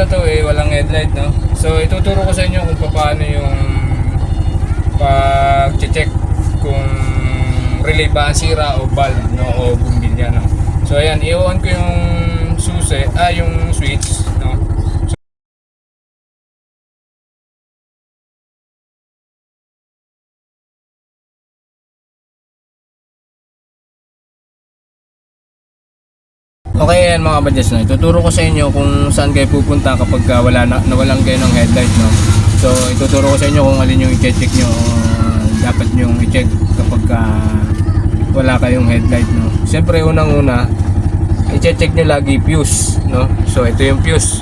na to eh, walang headlight, no? So, ituturo ko sa inyo kung paano yung pag-check kung relay ba sira o bulb, no? O bumbilya, no? So, ayan, i-on ko yung susi, ah, yung switch, Okay yan mga badges no. Ituturo ko sa inyo kung saan kayo pupunta kapag ah, wala na, nawalan kayo ng headlight no. So ituturo ko sa inyo kung alin yung i-check nyo uh, dapat nyo i-check kapag ah, wala kayong headlight no. Siyempre unang-una i-check nyo lagi fuse no. So ito yung fuse.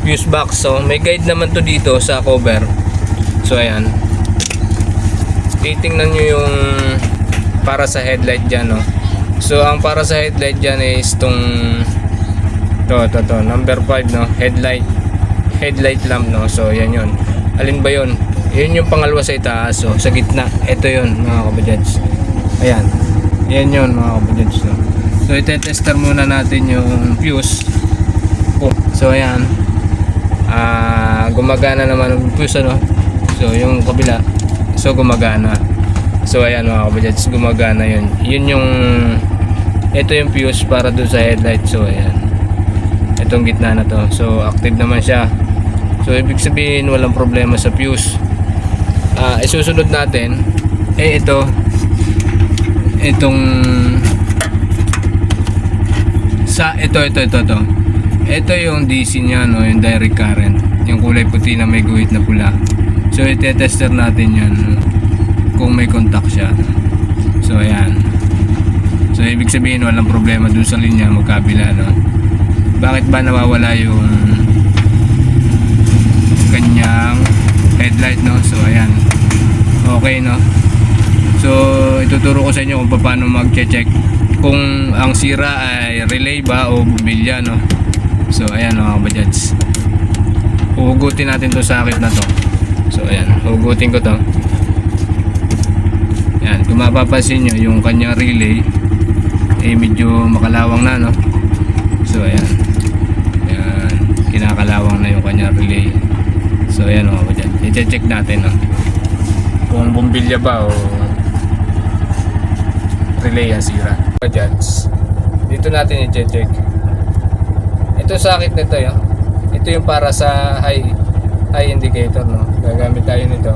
Fuse box. So may guide naman to dito sa cover. So ayan. Titingnan nyo yung para sa headlight dyan no. So ang para sa headlight dyan is tong to to to number 5 no? Headlight headlight lamp no? So yan yun. Alin ba yun? Yun yung pangalawa sa itaas so sa gitna. Ito yun mga kabajads ayan. Yan yun mga kabajads no? So itetester muna natin yung fuse. Oh, so ayan. Ah gumagana naman yung fuse ano? So yung kabila. So gumagana so ayan mga kabajads gumagana yun. Yun yung ito yung fuse para dun sa headlight. So ayan. Itong gitna na to. So active naman siya. So ibig sabihin walang problema sa fuse. Ah, isusunod natin eh ito. Itong sa ito ito ito ito. Ito yung DC niya no? Yung direct current. Yung kulay puti na may guhit na pula. So itetester natin yan? Kung may contact siya. So ayan. So ibig sabihin walang problema dun sa linya magkabila no? Bakit ba nawawala yung kanyang headlight no? So ayan. Okay no? So ituturo ko sa inyo kung paano mag-check kung ang sira ay relay ba o bumilya no? So ayan mga kabajads hugutin natin to sa akit na to. So ayan. Hugutin ko to yan kung mapapansin nyo yung kanyang relay eh medyo makalawang na no? So ayan. Ayan kinakalawang na yung kanyang relay. So ayan mga kabajads i-check natin no? Kung bumbilya ba o relay ang sira. Kabajads dito natin i-check. Ito sa akit nito yun ito yung para sa high high indicator no? Gagamit tayo nito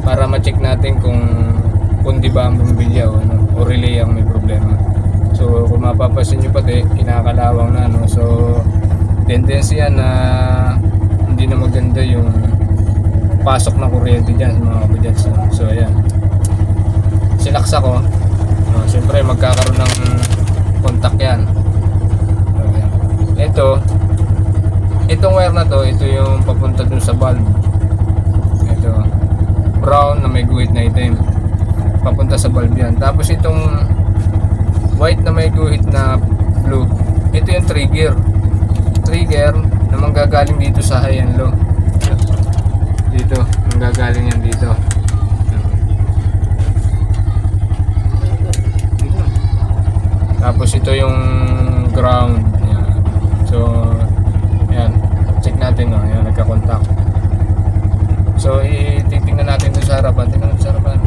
para ma-check natin kung kung di ba ang bumbilya o, ano, o relay ang may problema. So kung mapapansin nyo pati kinakalawang na no? So tendency yan na hindi na maganda yung pasok ng kuryente dyan mga kabadyans no? so ayan. Sinaksa ko no, siyempre magkakaroon ng contact yan. Ito itong wire na to ito yung papunta dun sa bulb. Ito brown na may guhit na itim papunta sa bulb yan tapos itong white na may guhit na blue ito yung trigger. Trigger na manggagaling dito sa high and low. Dito manggagaling yan dito. Tapos ito yung ground yan. so yan check natin no yan nagka-contact so ititingnan natin doon sa harapan tingnan natin sa harapan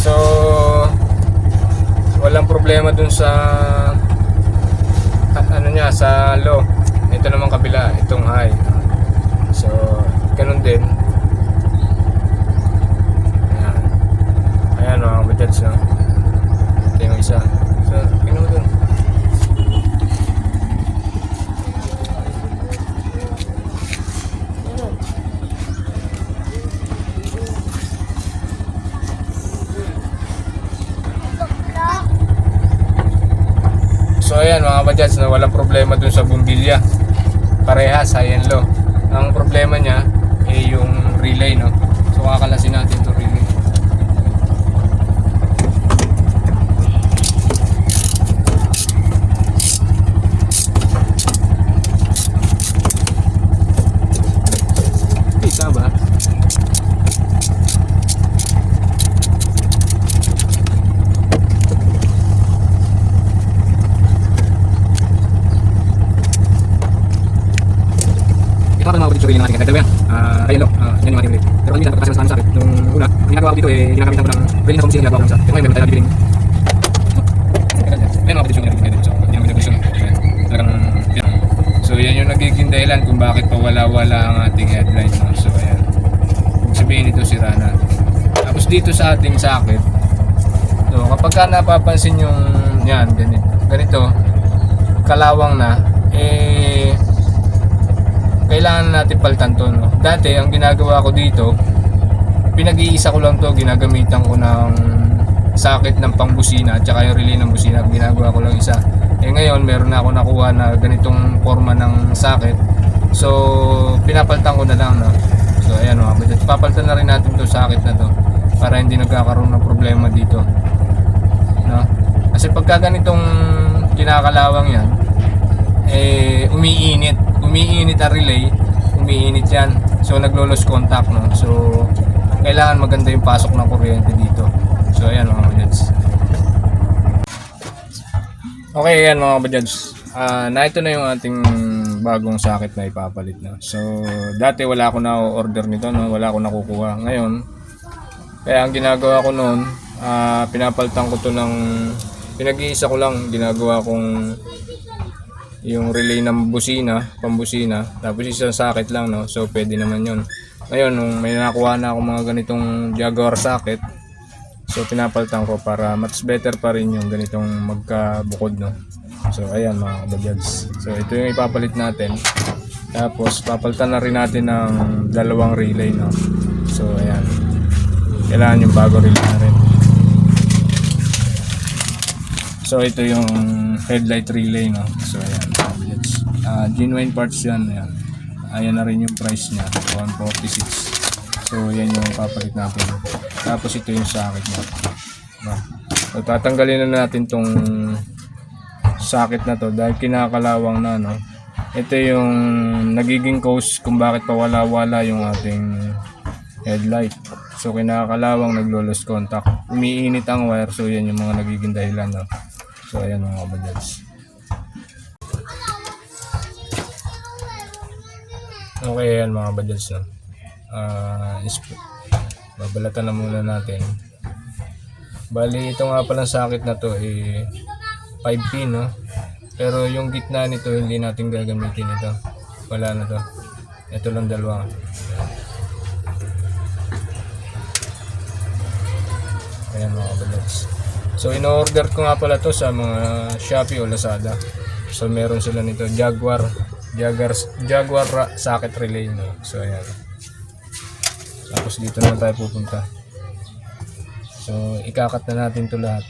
So walang problema dun sa a- ano niya sa low. Ito naman high. So ganun din. Ayan. Ayan mga kabajads no. Ito yung isa. So, tingnan mo dun. So ayan mga kabajads na walang problema dun sa bumbilya. Parehas high and low. Ang problema niya ay yung relay no. So kakalasin natin to relay. Isa ba? Relay ng ating head. Dalawa yan. Ah, ayan, no? Ah, yan yung ating relay. Pero kami minsan pagkasama sa sa akin. Nung una, ginagawa ko dito eh, ginagamitan ko ng relay na pambusina, ginagawa ko sa. Pero ngayon, meron tayo nabibiling Ayan mga kapatid yung so, yan ang nagiging Ayan. Talagang. So yan yung nagiging dahilan kung bakit pawala-wala ang ating headlight. No? So ayan. Sabihin ito si Rana. Tapos dito sa ating socket, so kapag ka napapansin yung yan, ganito, ganito kalawang na, kailangan natin palitan to. No? Dati, ang ginagawa ko dito, pinag-iisa ko lang to, ginagamitan ko ng sakit ng pangbusina at saka yung relay ng busina, ginagawa ko lang isa. Eh ngayon, meron na ako nakuha na ganitong forma ng sakit. So, pinapalitan ko na lang. No? So, ayan mga kapatid. Papalitan na rin natin to sakit na to para hindi nagkakaroon ng problema dito. No? Kasi pagka ganitong kinakalawang yan, eh, umiinit. Umiinit ang relay. Umiinit yan. So, naglo-lose contact, no? So, kailangan maganda yung pasok ng kuryente dito. So, ayan mga kabadyans. Okay, ayan mga kabadyans. Ah, na ito na yung ating bagong socket na ipapalit na. So, dati wala ako na order nito, no? Wala ako nakukuha. Ngayon, kaya ang ginagawa ko noon, ah, pinapalitan ko to ng pinag-iisa ko lang ginagawa kong yung relay ng busina, pambusina, tapos isang socket lang, no? So, pwede naman yun. Ngayon, nung may nakuha na ako mga ganitong Jaguar socket, so pinapalitan ko para mas better pa rin yung ganitong magkabukod, no? So, ayan mga kabadyads. So, ito yung ipapalit natin. Tapos, papalitan na rin natin ng dalawang relay, no? So, ayan. Kailangan yung bago relay na rin. So ito yung headlight relay no. So uh, genuine parts yan. Ayan. Ayan na rin yung price niya. 146. So yan yung papalit natin. Tapos ito yung socket niya. Diba? So tatanggalin na natin tong socket na to dahil kinakalawang na no. Ito yung nagiging cause kung bakit pawala-wala yung ating headlight. So kinakalawang naglo-lose contact. Umiinit ang wire so yan yung mga nagiging dahilan no. So ayan mga kabadyans. Okay ayan mga kabadyans no. Is- babalatan na muna natin. Bali ito nga palang sakit na to eh 5 pin no. Pero yung gitna nito hindi natin gagamitin ito. Wala na to. Ito lang dalawa. Ayan mga kabadyans. So in-order ko nga pala to sa mga Shopee o Lazada. So meron sila nito Jaguar Jaguar Jaguar socket relay no. So ayan. Tapos dito naman tayo pupunta. So ikakat na natin to lahat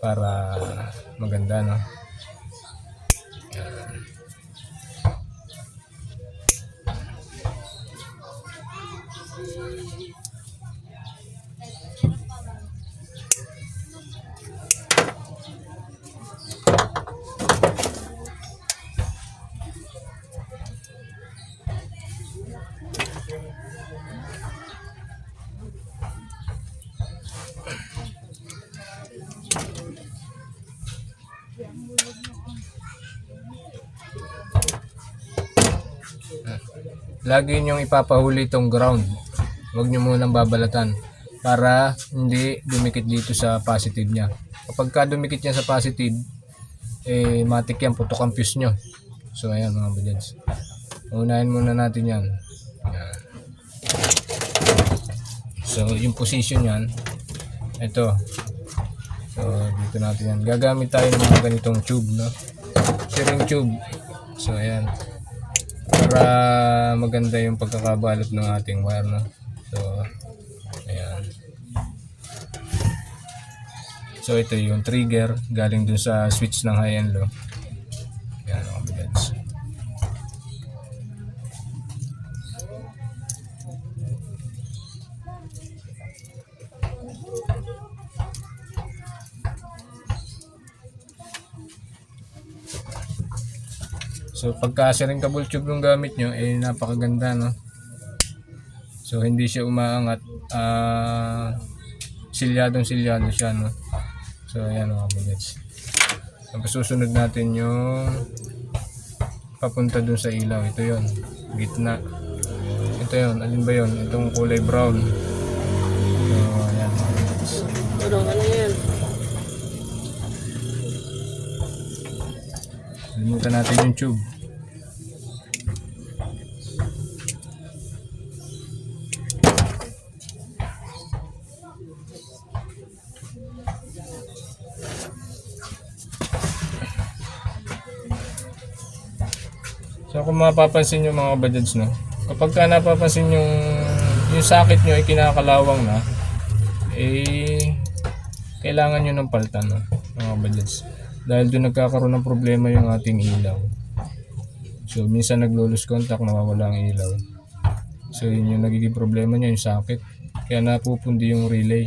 para maganda no. Lagi niyong ipapahuli itong ground. Huwag niyo munang babalatan para hindi dumikit dito sa positive niya. Kapag ka dumikit yan sa positive, eh matik yan, putok ang fuse nyo. So ayan mga budyads. Unahin muna natin. Yan. So yung position yan, ito. So dito natin yan. Gagamit tayo ng mga ganitong tube, no? Sharing tube. So ayan para maganda yung pagkakabalot ng ating wire no? so ayan so ito yung trigger galing dun sa switch ng high and low So pagka sharing cable tube yung gamit nyo, eh napakaganda no. So hindi siya umaangat. Ah silyadong silyado siya no. So ayan mga budgets. Tapos susunod natin yung papunta dun sa ilaw. Ito yon gitna. Ito yon alin ba yon Itong kulay brown. Limutan natin yung tube. So kung mapapansin nyo mga kabadyads no, kapag ka napapansin yung yung sakit nyo ay kinakalawang na, eh kailangan nyo ng paltan no, mga kabadyads. Dahil doon nagkakaroon ng problema yung ating ilaw. So minsan naglo-lose contact, nawawala ang ilaw. So yun yung nagiging problema niya, yung sakit. Kaya napupundi yung relay.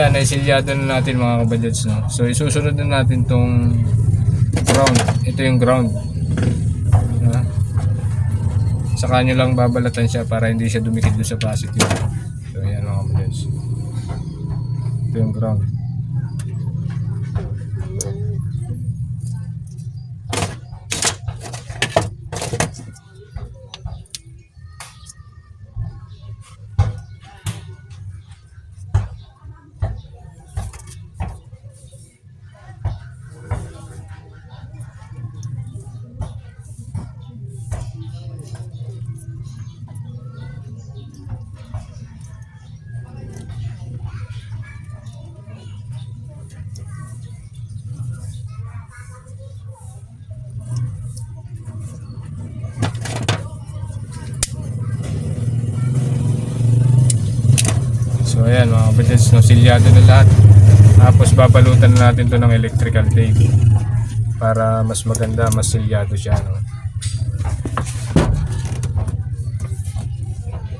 Ayan, naisilyado na natin mga kabadyads, no? So, isusunod na natin tong ground. Ito yung ground. Ha? Saka nyo lang babalatan siya para hindi siya dumikit doon sa positive. So, ayan mga kabadyads. Ito yung ground. Ayan mga kabadyads, no, silyado na lahat. Tapos babalutan na natin to ng electrical tape para mas maganda, mas silyado siya. No?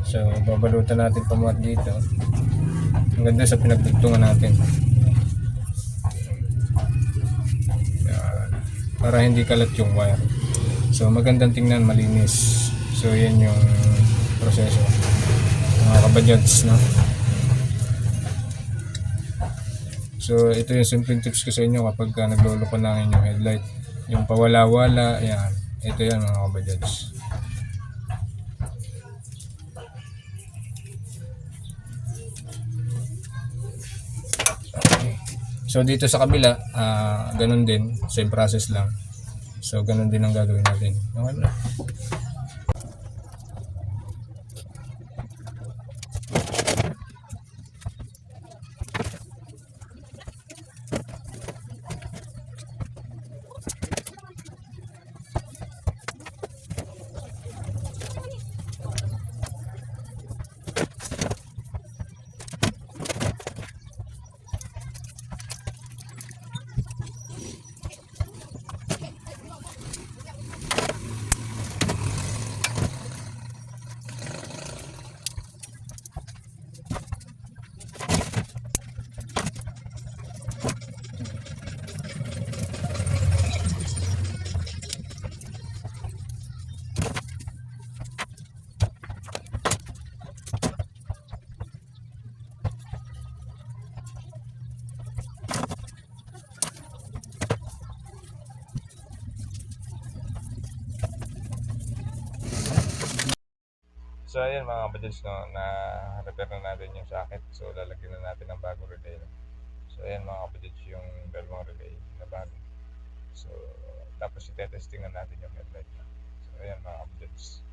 So babalutan natin pamuhat dito. Ang ganda sa pinagdugtungan natin. Para hindi kalat yung wire. So magandang tingnan, malinis. So yan yung proseso. Mga kabadyads, no? So ito yung simpleng tips ko sa inyo kapag ka naglolo ko ng inyong headlight. Yung pawala-wala, yan. Ito yan mga kabadyads. So dito sa kabila, ah ganun din, same process lang. So ganun din ang gagawin natin. Okay na. So ayan mga kabadjans no, na repair na natin yung socket. So lalagyan na natin ng bagong relay. No? So ayan mga kabadjans yung dalawang relay na bago. So tapos itetesting na natin yung headlight. No? So ayan mga kabadjans.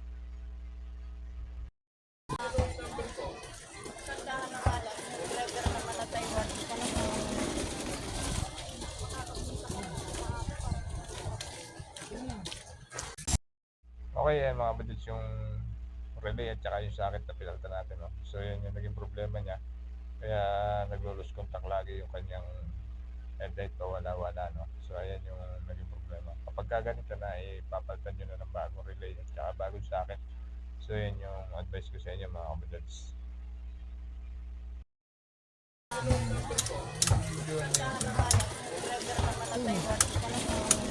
Okay, ayan mga kabadjans yung relay at saka yung socket na pinalitan natin. No? So yun yung naging problema niya. Kaya naglo-lose contact lagi yung kanyang headlight o wala-wala. No? So ayan yung naging problema. Kapag ka ganito na, eh, ipapalitan nyo na ng bagong relay at saka bagong socket. So yun yung advice ko sa inyo mga kapatid. Thank you.